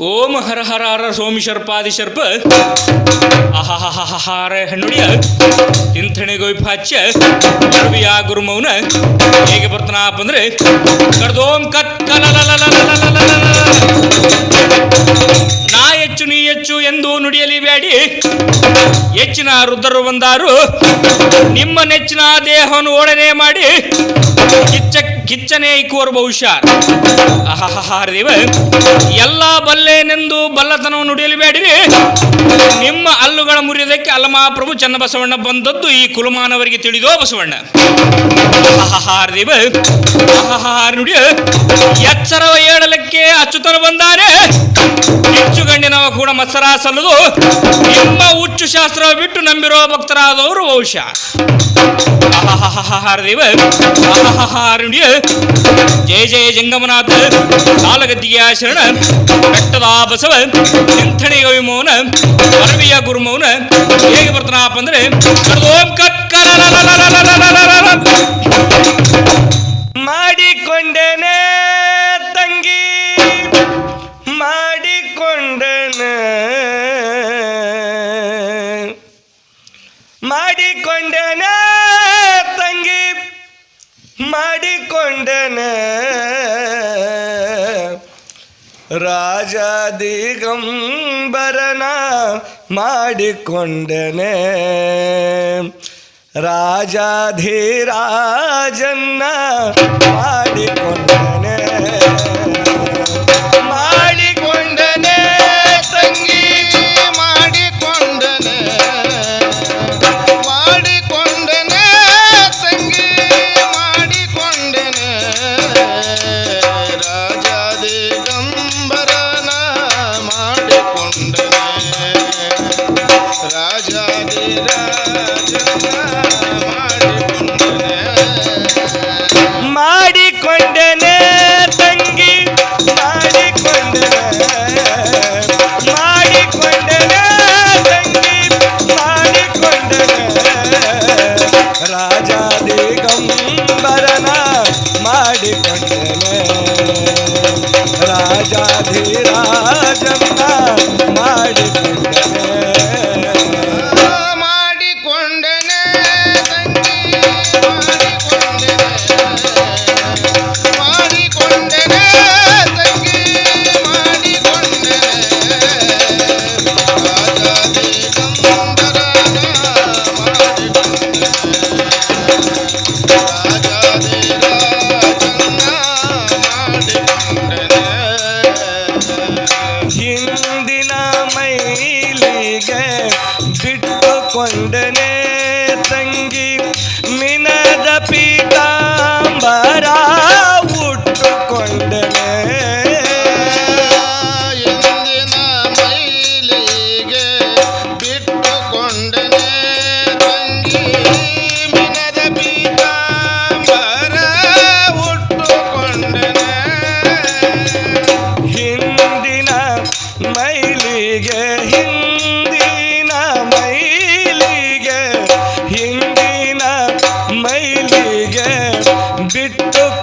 ಓಂ ಹರ ಹರ ಸೋಮಿ ಶರ್ಪಾದಿ ಶರ್ಪ. ಅಹಹಹಾರ ಹೆಣ್ಣುಡಿಯ ತಿಂಥಣೆ ಗೋಯ್ಪಾಚ್ಯ ಅರವಿಯ ಗುರುಮೌನ. ಹೇಗೆ ಬರ್ತಾನಪ್ಪ ಅಂದ್ರೆ ಕಡ್ದೋಂ ಕತ್ ನಾ ಹೆಚ್ಚು ನೀ ಹೆಚ್ಚು ಎಂದು ನುಡಿಯಲಿ ಬೇಡಿ ಹೆಚ್ಚಿನ ರುದ್ರರು ಬಂದಾರು. ನಿಮ್ಮ ನೆಚ್ಚಿನ ದೇಹವನ್ನು ಓಡನೆ ಮಾಡಿ. ಕಿಚ್ಚ, ಕಿಚ್ಚನೆ ಇಕ್ಕುವರು ಬಹುಶಃ. ಆಹಾರದೇವ ಎಲ್ಲ ಬಲ್ಲೆನೆಂದು ಬಲ್ಲತನವನ್ನು ನುಡಿಯಲಿ ಬೇಡಿರಿ ನಿಮ್ಮ ಹಲ್ಲುಗಳ ಮುರಿಯೋದಕ್ಕೆ ಅಲ್ಲಮಾಪ್ರಭು ಚನ್ನಬಸವಣ್ಣ ಬಂದದ್ದು ಈ ಕುಲಮಾನವರಿಗೆ ತಿಳಿದೋ ಬಸವಣ್ಣ. ಆಹಾರದೇವ ಆಹಾರ ನುಡಿಯ. ಎಚ್ಚರವ ಏಳಲಕ್ಕೆ ಅಚ್ಚುತನ ಬಂದಾರೆ. ಹೆಚ್ಚು ಗಂಡಿನವ ಕೂಡ ಮತ್ಸರ ಸಲ್ಲದು ನಿಮ್ಮ ಹುಚ್ಚು ಶಾಸ್ತ್ರ ಬಿಟ್ಟು ನಂಬಿರೋ ಭಕ್ತರಾದವರು ಬಹುಶಃ ಆಹಾಹಾಹಾರದೇವ ಆಹಾಹಾರುಣ್ಯ ಜಯ ಜಯ ಜಂಗಮನಾಥ ಕಾಲಗದ್ದಿಗೆಯ ಶರಣ ಬೆಟ್ಟದ ಬಸವ ಚಿಂಥಣೆಯ ವಿಮೌನ ಅರವಿಯ ಗುರುಮೌನ ಹೇಗೆ ಬರ್ತಾನಪ್ಪ ಅಂದ್ರೆ ಓಂ ಕತ್ಕರ ಮಾಡಿಕೊಂಡನ ತಂಗಿ ಮಾಡಿಕೊಂಡನ ರಾಜ ದಿಗಂಬರನ ಮಾಡಿಕೊಂಡನೆ. ರಾಜಾಧಿರಾಜನ್ನ ಮಾಡಿಕೊಂಡನೆ.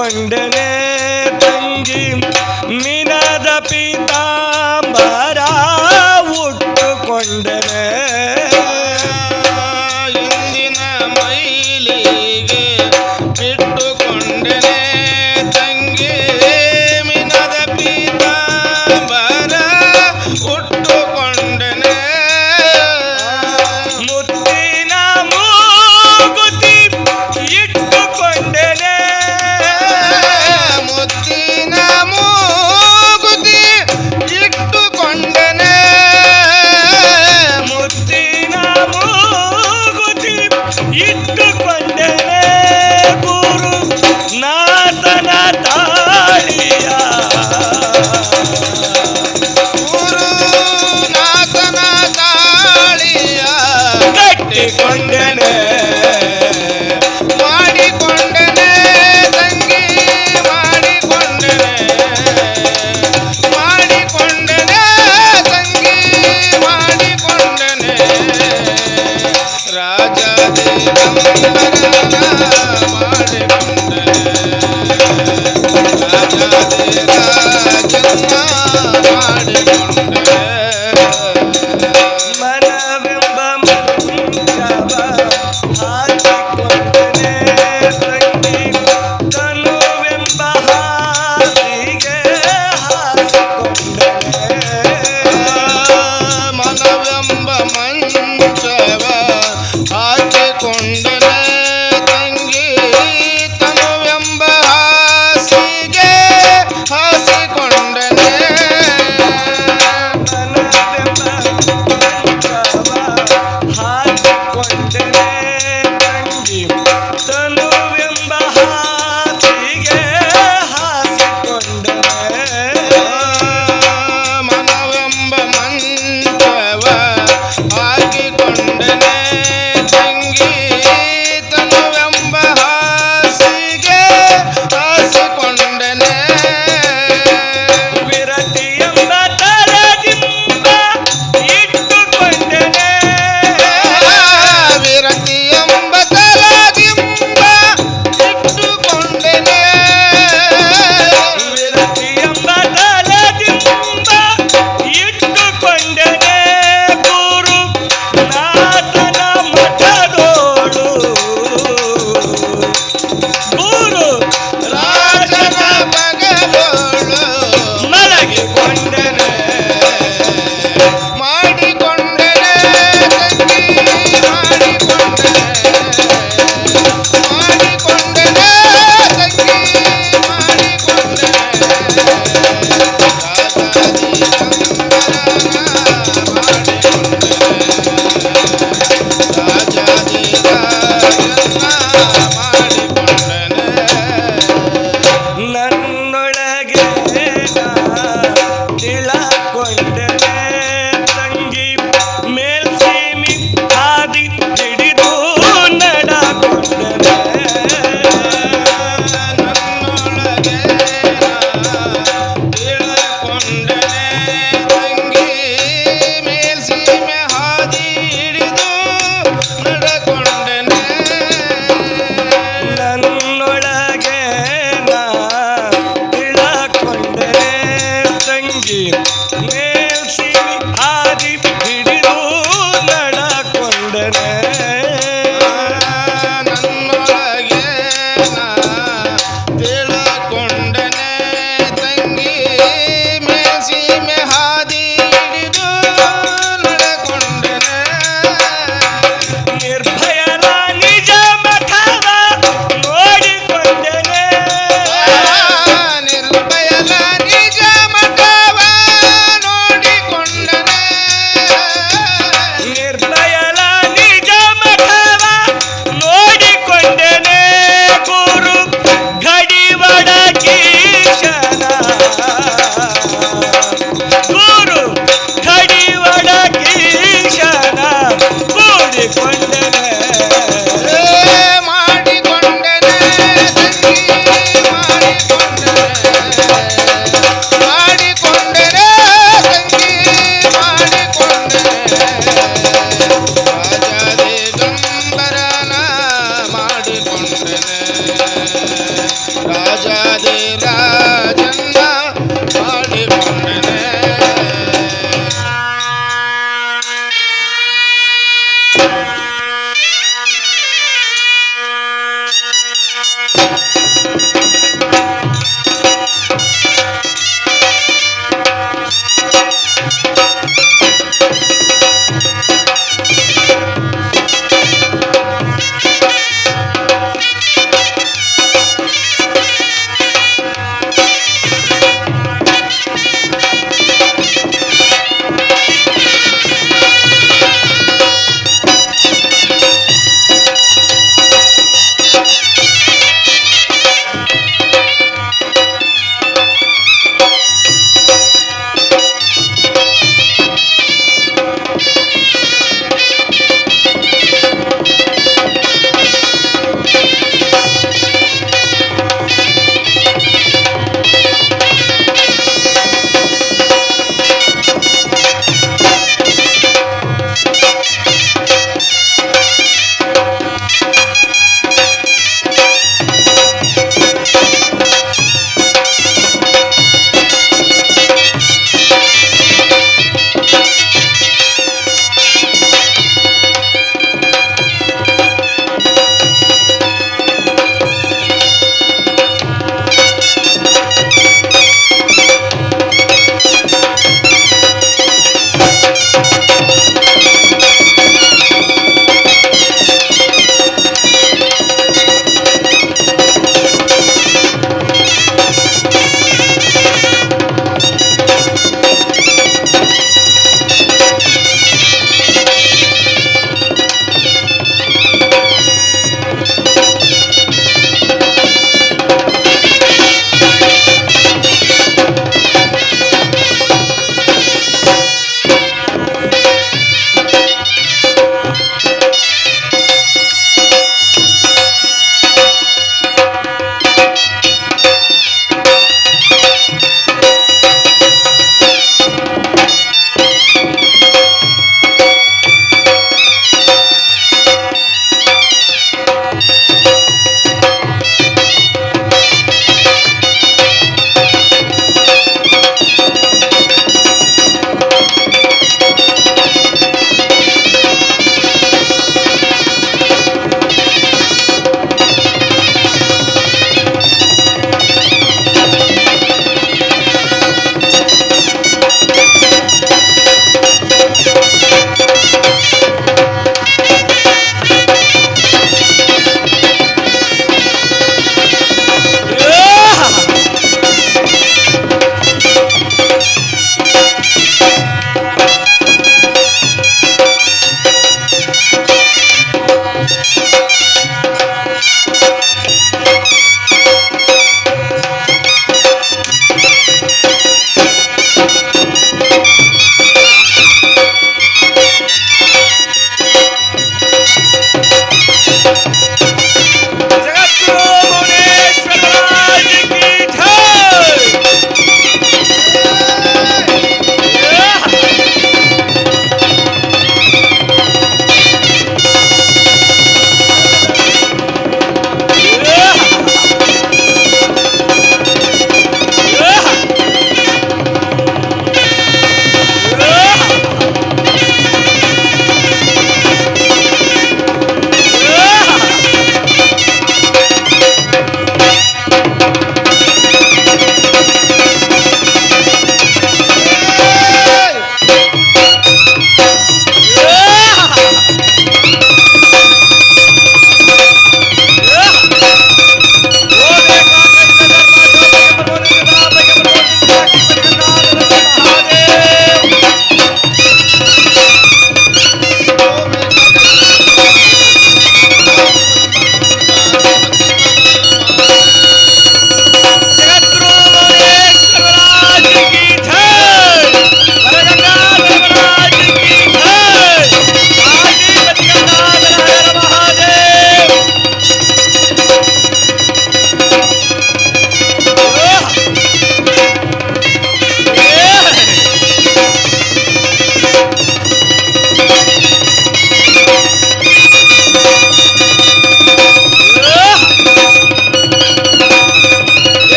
கொண்டனே மேலே ஆண்ட Brasil.